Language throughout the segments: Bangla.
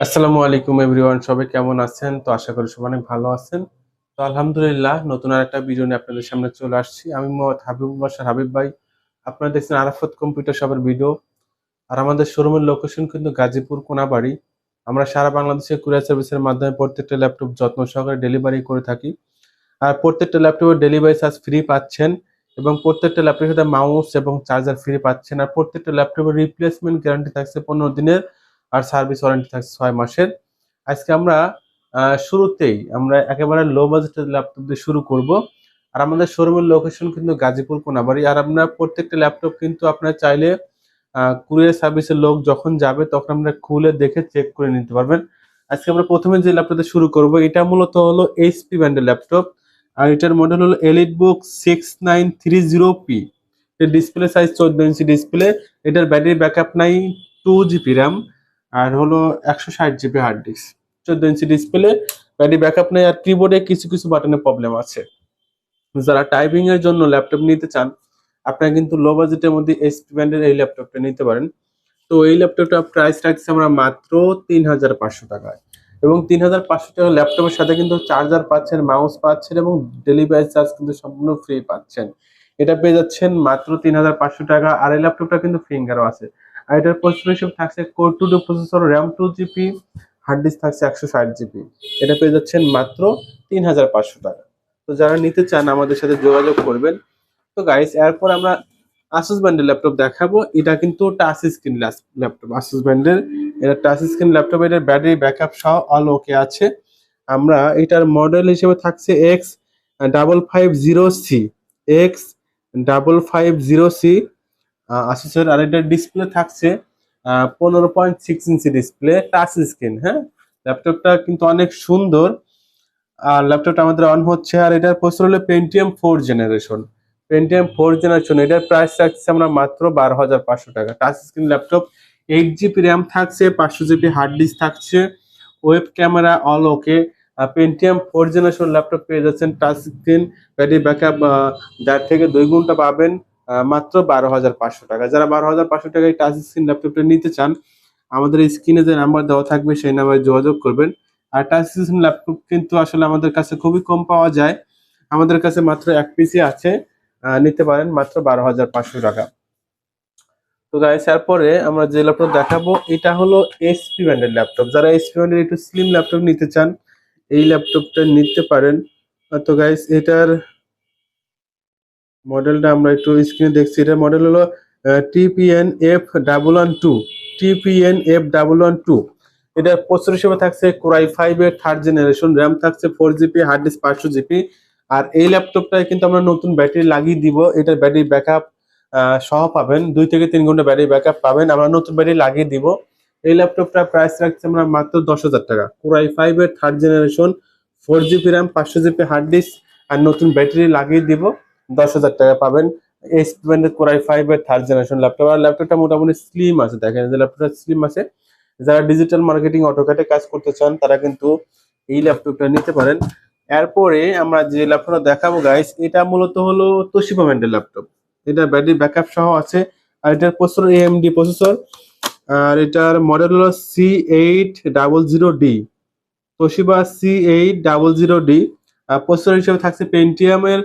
আসসালামু আলাইকুম এভরিওয়ান, সবাই কেমন আছেন? তো আশা করি সবাই অনেক ভালো আছেন। তো আলহামদুলিল্লাহ, নতুন আর একটা ভিডিও নিয়ে আপনাদের সামনে চলে আসছি। আমি মোহাম্মদ হাবিব, বাসার হাবিব ভাই। আপনারা দেখছেন আরাফত কম্পিউটার শপের ভিডিও আর আমাদের শোরুমের লোকেশন কিন্তু গাজীপুর কোনাবাড়ি। আমরা সারা বাংলাদেশে কুরিয়ার সার্ভিসের মাধ্যমে প্রত্যেকটা ল্যাপটপ যত্ন সহকারে ডেলিভারি করে থাকি। আর প্রত্যেকটা ল্যাপটপের ডেলিভারি চার্জ ফ্রি পাচ্ছেন এবং প্রত্যেকটা ল্যাপটপের সাথে মাউস এবং চার্জার ফ্রি পাচ্ছেন। আর প্রত্যেকটা ল্যাপটপের রিপ্লেসমেন্ট গ্যারান্টি থাকছে পনেরো দিনের। আর সার্ভিস ওয়ারেন্টি থাকছে ছয় মাসের। আজকে আমরা শুরুতেই আমরা একেবারে লো বাজেটের ল্যাপটপ দিয়ে শুরু করব। আর আমাদের শোরুমের লোকেশন কিন্তু গাজীপুর কোনাবাড়ি। আর আমরা প্রত্যেকটা ল্যাপটপ কিন্তু আপনার চাইলে কুরিয়ার সার্ভিসের লোক যখন যাবে তখন আমরা খুলে দেখে চেক করে নিতে পারবেন। আজকে আমরা প্রথমে যে ল্যাপটপটা শুরু করব, এটা মূলত হলো এইচপি ব্র্যান্ডের ল্যাপটপ আর এটার মডেল হলো EliteBook six nine three zero P এর ডিসপ্লে সাইজ চোদ্দ ইঞ্চি ডিসপ্লে এটার ব্যাটারি ব্যাকআপ নাই টু জিবি র্যাম আর হলো একশো ষাট জিবি হার্ড ডিস্ক চোদ্দ ইঞ্চি ডিসপ্লে ব্যাটারি ব্যাকআপ নেই, আর কিবোর্ডে কিছু কিছু বাটনে প্রবলেম আছে। যারা টাইপিং এর জন্য ল্যাপটপ নিতে চান, আপনারা কিন্তু লো বাজেটের মধ্যে এসপি ব্র্যান্ডের এই ল্যাপটপটা নিতে পারেন। তো এই ল্যাপটপটা প্রাইস রাখছে আমরা মাত্র তিন হাজার পাঁচশো টাকায়। এবং তিন হাজার পাঁচশো টাকা ল্যাপটপের সাথে কিন্তু চার্জার পাচ্ছেন মাউস পাচ্ছেন এবং ডেলিভারি চার্জ কিন্তু সম্পূর্ণ ফ্রি পাচ্ছেন। এটা পেয়ে যাচ্ছেন মাত্র তিন হাজার পাঁচশো টাকা, আর এই ল্যাপটপটা কিন্তু ফিঙ্গারও আছে। আর এটার প্রসেসর হিসেবে থাকছে core two two processor RAM two GB hard disk থাকছে একশো ষাট জিবি এটা পেয়ে যাচ্ছেন মাত্র তিন হাজার পাঁচশো টাকা। তো যারা নিতে চান আমাদের সাথে যোগাযোগ করবেন। তো গাইস এরপর আমরা আসুস ব্র্যান্ডের ল্যাপটপ দেখাবো। এটা কিন্তু টাচ স্ক্রিন ল্যাপটপ আসুস ব্র্যান্ডের এটা টাচ স্ক্রিন ল্যাপটপ এটার ব্যাটারি ব্যাকআপ সহ অল ওকে আছে। আমরা এটার মডেল হিসেবে থাকছে X double five zero C X double five zero C আসুসের আর এটার ডিসপ্লে থাকছে পনেরো point six inch display touch screen হ্যাঁ? ল্যাপটপটা কিন্তু অনেক সুন্দর। আর ল্যাপটপটা আমাদের অন হচ্ছে, আর এটার প্রসেসর হলো Pentium four generation Pentium four generation এটার প্রাইস থাকছে আমরা মাত্র বারো হাজার পাঁচশো টাকা। Touch screen laptop eight GB RAM থাকছে, পাঁচশো জিবি হার্ড ডিস্ক থাকছে web camera all okay Pentium four generation laptop পেয়ে যাচ্ছেন টাচ স্ক্রিন ব্যাটারি ব্যাকআপ যার থেকে দুই ঘণ্টা পাবেন। মাত্র বারো হাজার পাঁচশো টাকা। যারা বারো হাজার পাঁচশো টাকায় টাচ স্ক্রিন ল্যাপটপটা নিতে চান, আমাদের স্ক্রিনে যে নাম্বার দেওয়া থাকবে, সেই নাম্বারে যোগাযোগ করবেন। আর টাচ স্ক্রিন ল্যাপটপ কিন্তু আসলে আমাদের কাছে খুবই কম পাওয়া যায়। আমাদের কাছে মাত্র এক পিসি আছে। নিতে পারেন মাত্র বারো হাজার পাঁচশো টাকা। তো গাইস এরপরে আমরা যে ল্যাপটপ দেখাবো, এটা হলো এসপি ব্র্যান্ডের ল্যাপটপ যারা এসপি ব্র্যান্ডের একটু স্লিম ল্যাপটপ নিতে চান, এই ল্যাপটপটা নিতে পারেন। তো গাইস এটার মডেলটা আমরা একটু স্ক্রিনে দেখছি। এটা মডেল হলো TPN F double one two TPN F double one two এটার প্রসেসর হিসেবে থাকছে কোরাই ফাইভ এর থার্ড জেনারেশন র্যাম থাকছে ফোর জিবি হার্ড ডিস্ক পাঁচশো জিবি আর এই ল্যাপটপটায় কিন্তু আমরা নতুন ব্যাটারি লাগিয়ে দিব। এটার ব্যাটারি ব্যাকআপ সহ পাবেন। দুই থেকে তিন ঘণ্টা ব্যাটারি ব্যাকআপ পাবেন। আমরা নতুন ব্যাটারি লাগিয়ে দিব। এই ল্যাপটপটা প্রাইস রাখছে আমরা মাত্র দশ হাজার টাকা। কোরাই ফাইভ এর third generation four GB RAM পাঁচশো জিবি হার্ড ডিস্ক আর নতুন ব্যাটারি লাগিয়ে দিব। দশ হাজার টাকা পাবেন। এইচ ব্র্যান্ডের কোরাই ফাইভ এর থার্ড জেনারেশন ল্যাপটপ আর ল্যাপটপটা মোটামুটি স্লিম আছে, দেখেন যে ল্যাপটপটা স্লিম আছে। যারা ডিজিটাল মার্কেটিং অটোক্যাটে কাজ করতে চান, তারা কিন্তু এই ল্যাপটপটা নিতে পারেন। এরপরে আমরা যে ল্যাপটপটা দেখাবো গাইস এটা মূলত হলো তোশিবা ব্র্যান্ডের ল্যাপটপ এটা ব্যাটারি ব্যাকআপ সহ আছে। আর এটার প্রসেসর এএমডি প্রসেসর আর এটার মডেল হলো C eight double zero D Toshiba C eight double zero D processor হিসেবে থাকছে পেন্টিয়ামের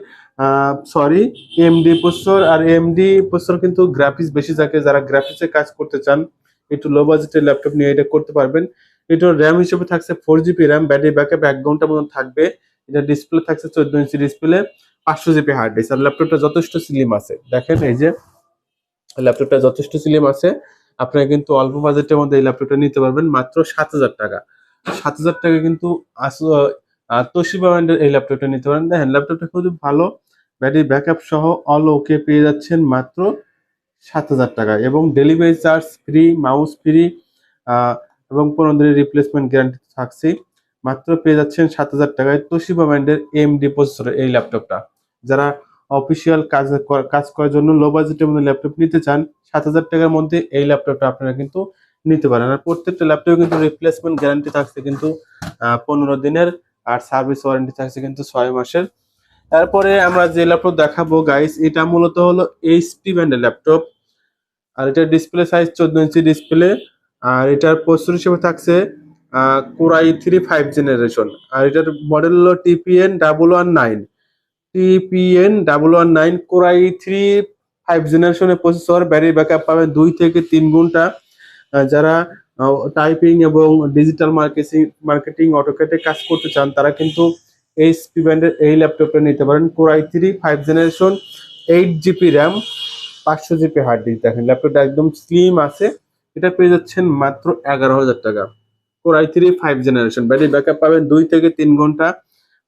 সরি এমডি প্রসেসর আর এমডি প্রসেসর কিন্তু গ্রাফিক্স বেশি থাকে। যারা গ্রাফিক্সে কাজ করতে চান, একটু লো বাজেটের ল্যাপটপ নিয়ে এটা করতে পারবেন। এটার র্যাম হিসেবে থাকছে four GB RAM battery backup এক ঘণ্টা মতন থাকবে। এটা ডিসপ্লে থাকছে চোদ্দ ইঞ্চি ডিসপ্লে পাঁচশো জিবি হার্ড ডিস্ক আর ল্যাপটপটা যথেষ্ট স্লিম আছে। দেখেন এই যে ল্যাপটপটা যথেষ্ট স্লিম আছে। আপনারা কিন্তু অল্প বাজেটের মধ্যে এই ল্যাপটপটা নিতে পারবেন, মাত্র সাত হাজার টাকা। সাত হাজার টাকা কিন্তু তোশিবা ব্র্যান্ডের এই ল্যাপটপটা নিতে পারেন। দেখেন ল্যাপটপটা খুবই ভালো। ব্যাটারি ব্যাকআপ সহ অল ওকে পেয়ে যাচ্ছেন মাত্র সাত হাজার টাকা এবং delivery charge free, mouse free এবং পনেরো দিনের রিপ্লেসমেন্ট গ্যারান্টি থাকছে মাত্র পেয়ে যাচ্ছেন সাত হাজার টাকায় তোশিবা ব্র্যান্ডের এমডি প্রসেসর এই ল্যাপটপটা যারা অফিসিয়াল কাজ কাজ করার জন্য লো বাজেটের মধ্যে ল্যাপটপ নিতে চান, সাত হাজার টাকার মধ্যে এই ল্যাপটপটা আপনারা কিন্তু নিতে পারেন। আর প্রত্যেকটা ল্যাপটপে কিন্তু রিপ্লেসমেন্ট গ্যারান্টি থাকছে কিন্তু পনেরো দিনের আর সার্ভিস ওয়ারেন্টি থাকছে কিন্তু ছয় মাসের। তারপরে আমরা যে ল্যাপটপ দেখাবো গাইস এটা মূলত হলো এইচপি ব্র্যান্ডের ল্যাপটপ আর এটার ডিসপ্লে সাইজ চোদ্দ ইঞ্চি ডিসপ্লে আর এটার প্রসেসর হিসেবে থাকছে core i three five generation আর এটার মডেল হলো TPN double one nine TPN double one nine core i three five জেনারেশনের প্রসেসর ব্যাটারি ব্যাকআপ পাবেন দুই থেকে তিন আহ, যারা টাইপিং এবং ডিজিটাল মার্কেটিং মার্কেটিং অটোকেটে কাজ করতে চান তারা কিন্তু এই স্পি ব্যান্ডের এই ল্যাপটপটা নিতে পারেন। Core i three five generation eight GB RAM পাঁচশো জিবি হার্ড ডিস্ক দেখেন ল্যাপটপটা একদম স্লিম আছে। এটা পেয়ে যাচ্ছেন মাত্র এগারো হাজার টাকা। Core i three five generation battery backup পাবেন দুই থেকে তিন ঘণ্টা।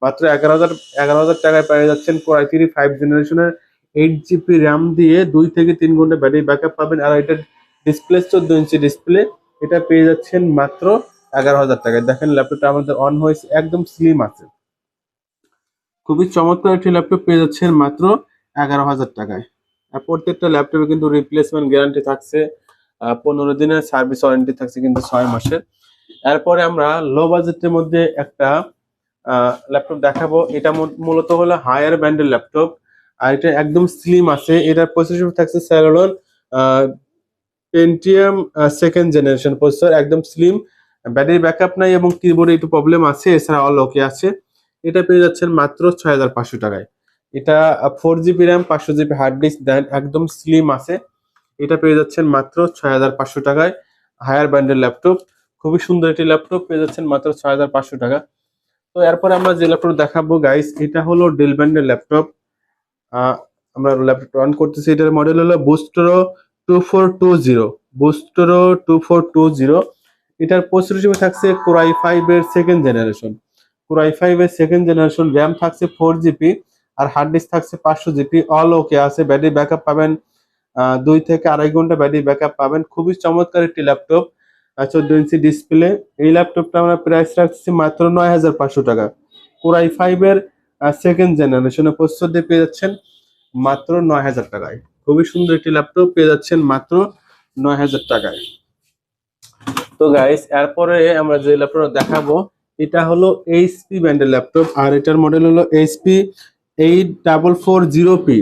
মাত্র এগারো হাজার এগারো হাজার টাকায় পেয়ে যাচ্ছেন কোরাই থ্রি ফাইভ জেনারেশনের এইট জিবি র্যাম দিয়ে দুই থেকে তিন ঘণ্টা ব্যাটারি ব্যাকআপ পাবেন। আর এটার ডিসপ্লে চোদ্দ ইঞ্চি ডিসপ্লে এটা পেয়ে যাচ্ছেন মাত্র এগারো হাজার টাকায়। দেখেন ল্যাপটপটা আমাদের অন হয়েছে, একদম স্লিম আছে। খুবই চমৎকার একটি ল্যাপটপ পেয়ে যাচ্ছেন মাত্র এগারো হাজার টাকায়। আর প্রত্যেকটা ল্যাপটপে কিন্তু রিপ্লেসমেন্ট গ্যারান্টি থাকছে পনেরো দিনের সার্ভিস ওয়ারেন্টি থাকছে কিন্তু ছয় মাসের। এরপরে আমরা লো বাজেটের মধ্যে একটা ল্যাপটপ দেখাবো। এটা মূলত হলো হায়ার ব্যান্ডের ল্যাপটপ আর এটা একদম স্লিম আছে। এটার প্রসেসর থাকছে Celeron Pentium second generation processor একদম স্লিম ব্যাটারি ব্যাকআপ নাই এবং কিবোর্ডে একটু প্রবলেম আছে। এছাড়া অল ওকে আছে। এটা পেয়ে যাচ্ছেন মাত্র ছয় হাজার পাঁচশো টাকায়। এটা ফোর জিবি র্যাম পাঁচশো জিবি হার্ড ডিস্ক দেন একদম স্লিম আছে। এটা পেয়ে যাচ্ছেন মাত্র ছয় হাজার পাঁচশো টাকায়। হায়ার ব্যান্ডের ল্যাপটপ খুবই সুন্দর একটি ল্যাপটপ পেয়ে যাচ্ছেন মাত্র ছয় হাজার পাঁচশো টাকা। তো এরপরে আমরা যে ল্যাপটপ দেখাবো গাইস এটা হলো ডেল ব্যান্ডের ল্যাপটপ আমরা ল্যাপটপ অন করতেছি, এটার মডেল হলো Vostro two four two zero Vostro two four two zero এটার প্রসেসর হিসেবে থাকছে কোরাই ফাইভ এর second generation core i five এর সেকেন্ড জেনারেশন র্যাম থাকছে ফোর জিবি আর হার্ড ডিস্ক থাকছে পাঁচশো জিবি অল ওকে আছে ব্যাটারি ব্যাকআপ পাবেন দুই থেকে আড়াই ঘণ্টা ব্যাটারি ব্যাকআপ পাবেন। খুবই চমৎকার একটি ল্যাপটপ চোদ্দ ইঞ্চি ডিসপ্লে এই ল্যাপটপটা আমরা প্রাইস রাখছি মাত্র নয় হাজার পাঁচশো টাকা। কোরাই ফাইভ এর সেকেন্ড জেনারেশনের প্রসেসর দিয়ে পেয়ে যাচ্ছেন মাত্র নয় হাজার টাকায়। খুবই সুন্দর একটি ল্যাপটপ পেয়ে যাচ্ছেন মাত্র নয় হাজার টাকায়। তো গাইস এরপরে আমরা যে ল্যাপটপ দেখাবো এটা হলো এইচপি ব্র্যান্ডের ল্যাপটপ, আর এটার মডেল হলো HP eight double four zero P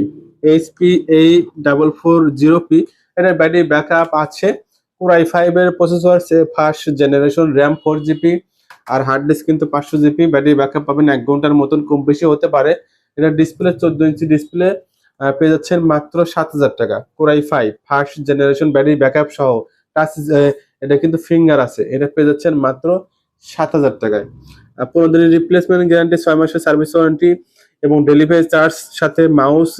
HP eight double four zero P এটার ব্যাটারি ব্যাকআপ আছে কোরাই ফাইভ এর processor first generation RAM four GB আর হার্ড ডিস্ক কিন্তু পাঁচশো জিবি ব্যাটারি ব্যাকআপ পাবেন এক ঘণ্টার মতন কম বেশি হতে পারে। এটা ডিসপ্লে চোদ্দ ইঞ্চি ডিসপ্লে পেয়ে যাচ্ছেন মাত্র সাত হাজার টাকা। Core i five first generation battery backup সহ টাচ এটা কিন্তু ফিঙ্গার আছে, এটা পেয়ে যাচ্ছেন মাত্র সাত হাজার টাকায়। পনেরো দিনের রিপ্লেসমেন্ট গ্যারান্টি ছয় মাসের সার্ভিস ওয়ারেন্টি এবং ডেলিভারি চার্জ সাথে মাউস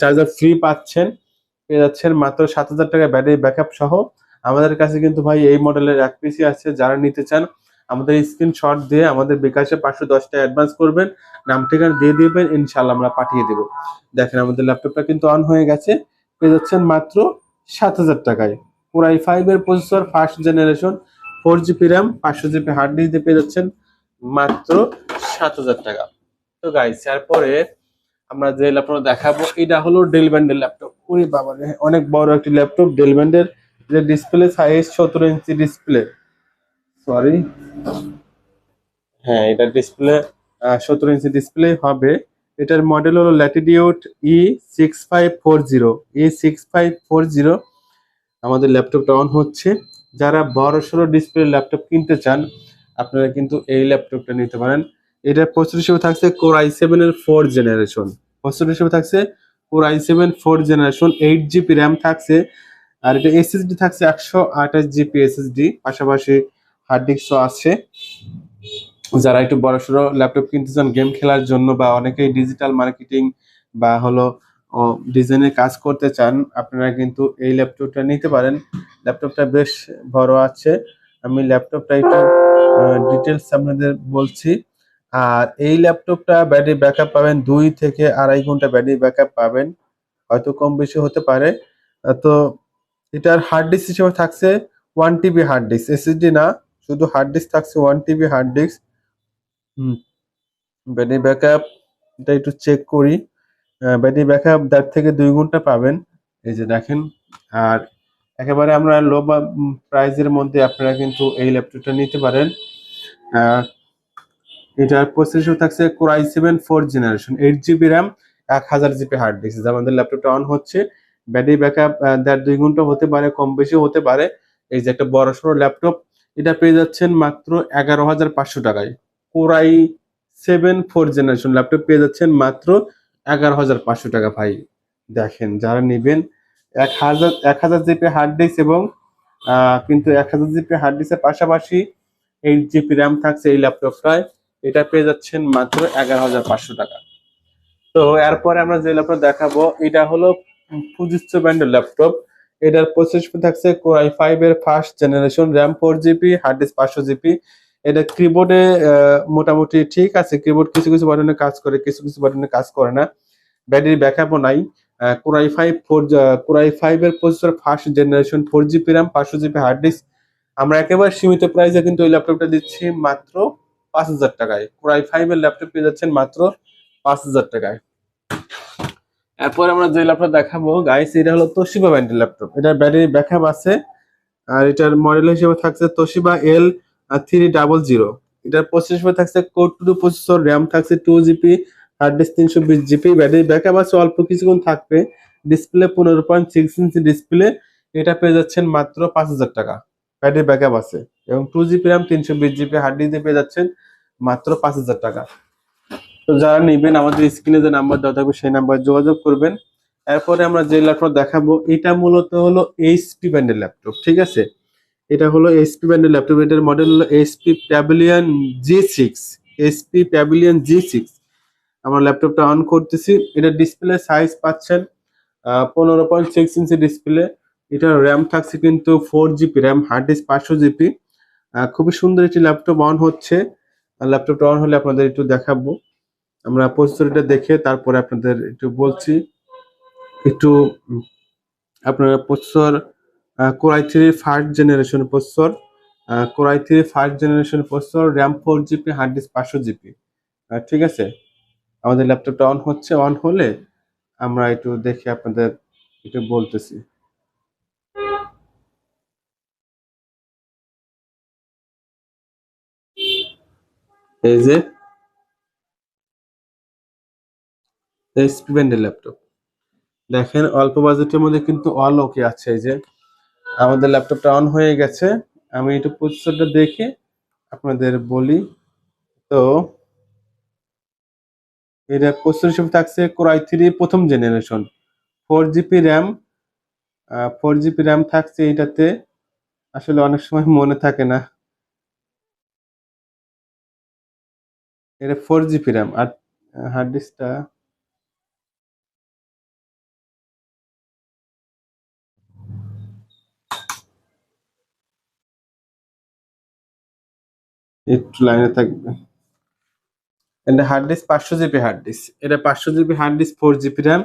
চার্জার ফ্রি পাচ্ছেন। পেয়ে যাচ্ছেন মাত্র সাত হাজার টাকা ব্যাটারি ব্যাকআপ সহ। আমাদের কাছে কিন্তু ভাই এই মডেলের এক পিসি আছে, যারা নিতে চান, আমাদের স্ক্রিনশট দিয়ে আমাদের বিকাশে পাঁচশো দশ টাকা অ্যাডভান্স করবেন। নাম, ঠিকানা দিয়ে দিবেন ইনশাল্লাহ আমরা পাঠিয়ে দেবো। দেখেন আমাদের ল্যাপটপটা কিন্তু অন হয়ে গেছে। পেয়ে যাচ্ছেন মাত্র সাত হাজার টাকায়। কোরাই ফাইভ এর processor first generation four GB RAM, পাঁচশো জিবি হার্ড ডিস্ক দিয়ে পেয়ে যাচ্ছেন মাত্র সাত হাজার টাকা। তো গাইস এরপরে আমরা যে ল্যাপটপ দেখাবো, এটা হলো ডেল ব্যান্ডের ল্যাপটপ ওই বাবা অনেক বড় একটি ল্যাপটপ ডেল ব্যান্ডের যে ডিসপ্লে সাইজ সতেরো ইঞ্চি ডিসপ্লে সরি হ্যাঁ এটা ডিসপ্লে সতেরো ইঞ্চি ডিসপ্লে হবে। এটার মডেল হলো Latitude E six five four zero E six five four zero আমাদের ল্যাপটপটা অন হচ্ছে। যারা বড় সড়ো ডিসপ্লে ল্যাপটপ কিনতে চান, আপনারা কিন্তু এই ল্যাপটপটা নিতে পারেন। এটা প্রসেসর হিসেবে থাকছে কোর আই সেভেন এর ফোর জেনারেশন প্রসেসর হিসেবে থাকছে core I seven four generation eight GB RAM থাকছে, আর এটা এসএসডি থাকছে একশো আঠাশ জিবি এসএসডি পাশাপাশি হার্ড ডিস্কও আছে। যারা একটু বড়সড় ল্যাপটপ কিনতে চান গেম খেলার জন্য বা অনেকেই ডিজিটাল মার্কেটিং বা হলো ডিজাইনের কাজ করতে চান, আপনারা কিন্তু এই ল্যাপটপটা নিতে পারেন। ল্যাপটপটা বেশ বড় আছে। আমি ল্যাপটপটা একটু ডিটেলস আপনাদের বলছি। আর এই ল্যাপটপটা ব্যাটারি ব্যাকআপ পাবেন, দুই থেকে আড়াই ঘণ্টা ব্যাটারি ব্যাকআপ পাবেন। হয়তো কম বেশি হতে পারে। তো এটার হার্ড ডিস্ক হিসেবে থাকছে one TB hard disk SSD না, শুধু হার্ড ডিস্ক থাকছে one TB hard disk battery backup এটা একটু চেক করি। ব্যাটারি ব্যাকআপ দেড় থেকে দুই ঘণ্টা পাবেন। এই যে দেখেন, আর একেবারে আমরা লো প্রাইজের মধ্যে আপনারা কিন্তু এই ল্যাপটপটা নিতে পারেন। এটার প্রসেসর থাকছে core i seven four generation eight GB RAM এক হাজার জিবি হার্ড ডিস্ক আমাদের ল্যাপটপটা অন হচ্ছে, ব্যাটারি ব্যাকআপ দেড় দুই ঘণ্টা হতে পারে, কম বেশি হতে পারে। এই যে একটা বড় সড়ো ল্যাপটপ এটা পেয়ে যাচ্ছেন মাত্র এগারো হাজার পাঁচশো টাকায়। Core i seven four generation laptop পেয়ে যাচ্ছেন মাত্র এগারো হাজার পাঁচশো টাকা ভাই। দেখেন, যারা নেবেন, এক হাজার এক হাজার জিপি হার্ড ডিস্ক এবং কিন্তু এক হাজার জিপি হার্ড ডিস্কের পাশাপাশি এইট জিবি র্যাম থাকছে এই ল্যাপটপটায় এটা পেয়ে যাচ্ছেন মাত্র এগারো হাজার পাঁচশো টাকা। তো এরপরে আমরা যে ল্যাপটপ দেখাবো, এটা হলো ফুজিস্টো ব্র্যান্ডের ল্যাপটপ এটার প্রসেসর থাকছে কোরাই ফাইভ এর first generation RAM four GB hard disk পাঁচশো জিবি এটা কিবোর্ডে মোটামুটি ঠিক আছে। কিবোর্ড কিছু কিছু বাটনে কাজ করে, কিছু কিছু বাটনে কাজ করে না। ব্যাটারি ব্যাকআপও নাই। Core i five four core i five এর processor first generation four GB RAM পাঁচশো জিবি হার্ড ডিস্ক আমরা একেবারে সীমিত প্রাইসে কিন্তু এই ল্যাপটপটা দিচ্ছি মাত্র পাঁচ হাজার টাকায়। কোরাই ফাইভ এর ল্যাপটপ পেয়ে যাচ্ছেন মাত্র পাঁচ হাজার টাকায়। এরপর আমরা যে ল্যাপটপ দেখাবো গাইস এটা হলো তোশিবা ব্র্যান্ডের ল্যাপটপ এটার ব্যাটারি ব্যাকআপ আছে। আর এটার মডেল হিসেবে থাকছে Toshiba L three double zero এটার প্রসেসর থাকছে কোর টু প্রসেসর র্যাম থাকছে টু জিবি হার্ড ডিস্ক তিনশো বিশ জিবি ব্যাটারি ব্যাকআপ আছে, অল্প কিছুক্ষণ থাকবে। ডিসপ্লে পনেরো পয়েন্ট সিক্স ইঞ্চি ডিসপ্লে এটা পেয়ে যাচ্ছেন মাত্র পাঁচ হাজার টাকা। ব্যাটারি ব্যাকআপ আছে। এবং টু জিবি র্যাম তিনশো বিশ জিবি হার্ড ডিস্ক পেয়ে যাচ্ছেন মাত্র পাঁচ হাজার টাকা। তো যারা নেবেন, আমাদের স্ক্রিনে যে নাম্বার দেওয়া থাকবে, সেই নাম্বার যোগাযোগ করবেন। এরপরে আমরা যে ল্যাপটপ দেখাবো, এটা মূলত হলো এইচপি ব্র্যান্ডের ল্যাপটপ ঠিক আছে? এটা হলো এইচপি ব্র্যান্ডের ল্যাপটপ, এটার মডেল হলো HP Pavilion G six HP Pavilion G six আমরা ল্যাপটপটা অন করতেছি, এটা ডিসপ্লে সাইজ পাচ্ছেন পনেরো পয়েন্ট সিক্স ইঞ্চি ডিসপ্লে এটা র্যাম থাকছে কিন্তু four GB RAM hard disk পাঁচশো জিবি খুবই সুন্দর একটি ল্যাপটপ অন হচ্ছে। ল্যাপটপটা অন হলে আপনাদের একটু দেখাবো। আমরা প্রসেসরটা দেখে তারপরে আপনাদের একটু বলছি। একটু আপনারা processor core i three first generation processor core i three first generation processor RAM four GB hard disk পাঁচশো জিবি ঠিক আছে? আমাদের ল্যাপটপটা অন হচ্ছে অন হলে আমরা একটু দেখে আপনাদের একটু বলতেছি। এই যে ল্যাপটপ দেখেন, অল্প বাজেটের মধ্যে কিন্তু অল ওকে আছে, এই যে। আমাদের ল্যাপটপটা অন হয়ে গেছে। আমি একটু প্রসেসরটা দেখে আপনাদের বলি। তো, এটা প্রসেসর হিসেবে থাকছে কোরাই থ্রি প্রথম generation four GB RAM four GB RAM থাকছে এটাতে। আসলে অনেক সময় মনে থাকে না। এটা ফোর জিবি র্যাম আর হার্ড ডিস্কটা একটু লাইনে থাকবে। এটা হার্ড ডিস্ক পাঁচশো জিবি হার্ড ডিস্ক এটা পাঁচশো GB hard disk four GB RAM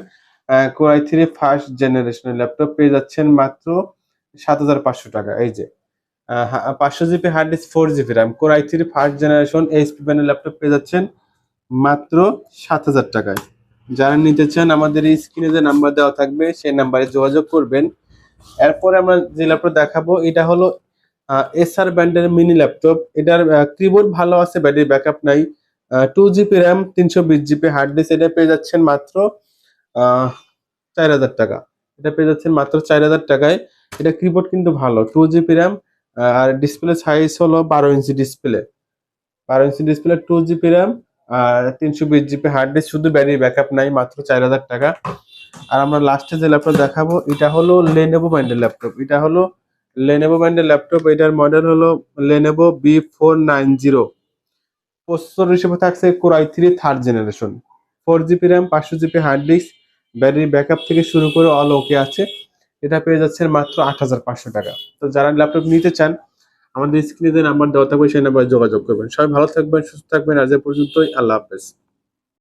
core i three first জেনারেশনের ল্যাপটপ পেয়ে যাচ্ছেন মাত্র সাত হাজার পাঁচশো টাকা। এই যে পাঁচশো GB hard disk four GB RAM core i three first generation HP ব্যান্ডের ল্যাপটপ পেয়ে যাচ্ছেন মাত্র সাত হাজার টাকায়। যারা নিতে চান, আমাদের এই স্ক্রিনে যে নাম্বার দেওয়া থাকবে, সেই নাম্বারে যোগাযোগ করবেন। এরপরে আমরা যে ল্যাপটপ দেখাবো, এটা হলো এসআর ব্র্যান্ডের মিনি ল্যাপটপ এটার কিবোর্ড ভালো আছে ব্যাটারি ব্যাকআপ নাই। টু জিবি র্যাম তিনশো বিশ জিবি হার্ড ডিস্ক এটা পেয়ে যাচ্ছেন মাত্র চার হাজার টাকা। এটা পেয়ে যাচ্ছেন মাত্র চার হাজার টাকায়। এটা কিবোর্ড কিন্তু ভালো টু জিবি র্যাম আর ডিসপ্লে সাইজ হলো বারো ইঞ্চি ডিসপ্লে বারো inch display two GB RAM আর তিনশো বিশ জিবি হার্ড ডিস্ক শুধু ব্যাটারি ব্যাকআপ নাই, মাত্র চার হাজার টাকা। আর আমরা লাস্টে যে ল্যাপটপ দেখাবো, এটা হলো লেনেভো ব্র্যান্ডের ল্যাপটপ এটা হলো লেনেভো ব্র্যান্ডের ল্যাপটপ এটার মডেল হলো Lenovo B four nine zero processor হিসেবে থাকছে core i three third generation four GB RAM পাঁচশো GB hard disk battery backup থেকে শুরু করে অল ওকে আছে। এটা পেয়ে যাচ্ছেন মাত্র আট হাজার পাঁচশো টাকা। তো যারা ল্যাপটপ নিতে চান, আমাদের স্ক্রিনে যে নাম্বার দেওয়া থাকবে, সেই নাম্বারে যোগাযোগ করবেন। সবাই ভালো থাকবেন, সুস্থ থাকবেন। আজ পর্যন্তই, আল্লাহ হাফেজ।